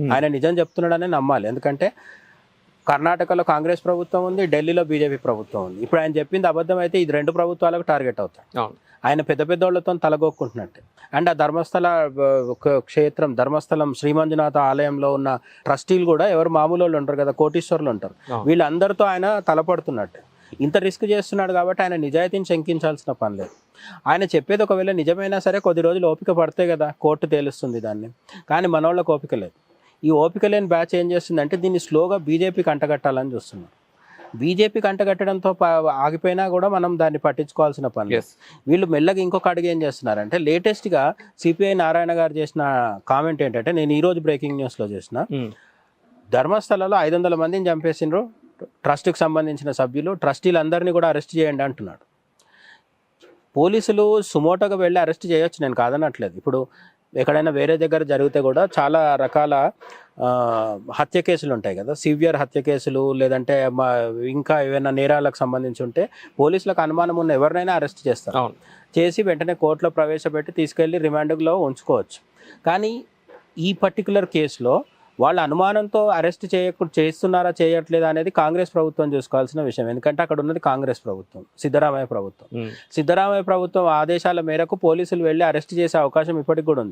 Hmm. ఆయన నిజం చెప్తున్నాడని నమ్మాలి. ఎందుకంటే కర్ణాటకలో కాంగ్రెస్ ప్రభుత్వం ఉంది ఢిల్లీలో బీజేపీ ప్రభుత్వం ఉంది. ఇప్పుడు ఆయన చెప్పింది అబద్ధం అయితే ఇది రెండు ప్రభుత్వాలకు టార్గెట్ అవుతాడు. ఆయన పెద్ద పెద్ద వాళ్ళతో తలగొక్కుంటున్నట్టు. అండ్ ఆ ధర్మస్థల క్షేత్రం ధర్మస్థలం శ్రీమంజునాథ ఆలయంలో ఉన్న ట్రస్టీలు కూడా ఎవరు మామూలు వాళ్ళు ఉంటారు కదా కోటీశ్వరులు ఉంటారు. వీళ్ళందరితో ఆయన తలపడుతున్నట్టు. ఇంత రిస్క్ చేస్తున్నాడు కాబట్టి ఆయన నిజాయితీని శంకించాల్సిన పని లేదు. ఆయన చెప్పేది ఒకవేళ నిజమైనా సరే కొద్ది రోజులు ఓపిక పడితే కదా కోర్టు తేలుస్తుంది దాన్ని. కానీ మనోళ్ళకి ఓపిక లేదు. ఈ ఓపిక లేని బ్యాచ్ ఏం చేస్తుందంటే దీన్ని స్లోగా బీజేపీకి అంటగట్టాలని చూస్తున్నారు. బీజేపీకి అంటగట్టడంతో ప- ఆగిపోయినా కూడా మనం దాన్ని పట్టించుకోవాల్సిన పని వీళ్ళు మెల్లగా ఇంకొక అడుగు ఏం చేస్తున్నారంటే లేటెస్ట్గా సిపిఐ నారాయణ గారు చేసిన కామెంట్ ఏంటంటే నేను ఈరోజు బ్రేకింగ్ న్యూస్లో చేసిన ధర్మస్థలలో ఐదు వందల మందిని చంపేసిండ్రు ట్రస్ట్కి సంబంధించిన సభ్యులు ట్రస్టీలందరినీ కూడా అరెస్ట్ చేయండి అంటున్నాడు. పోలీసులు సుమోటోగా వెళ్ళి అరెస్ట్ చేయొచ్చు నేను కాదనట్లేదు. ఇప్పుడు ఎక్కడైనా వేరే దగ్గర జరిగితే కూడా చాలా రకాల హత్య కేసులు ఉంటాయి కదా. సివియర్ హత్య కేసులు లేదంటే ఇంకా ఏవైనా నేరాలకు సంబంధించి ఉంటే పోలీసులకు అనుమానం ఉన్న ఎవరినైనా అరెస్ట్ చేస్తారు. చేసి వెంటనే కోర్టులో ప్రవేశపెట్టి తీసుకెళ్ళి రిమాండ్లో ఉంచుకోవచ్చు. కానీ ఈ పర్టికులర్ కేసులో వాళ్ళ అనుమానంతో అరెస్ట్ చేయకుండా చేస్తున్నారా చేయట్లేదా అనేది కాంగ్రెస్ ప్రభుత్వం చూసుకోవాల్సిన విషయం. ఎందుకంటే అక్కడ ఉన్నది కాంగ్రెస్ ప్రభుత్వం సిద్ధరామయ్య ప్రభుత్వం. సిద్ధరామయ్య ప్రభుత్వం ఆదేశాల మేరకు పోలీసులు వెళ్ళి అరెస్ట్ చేసే అవకాశం ఇప్పటికి కూడా ఉంది.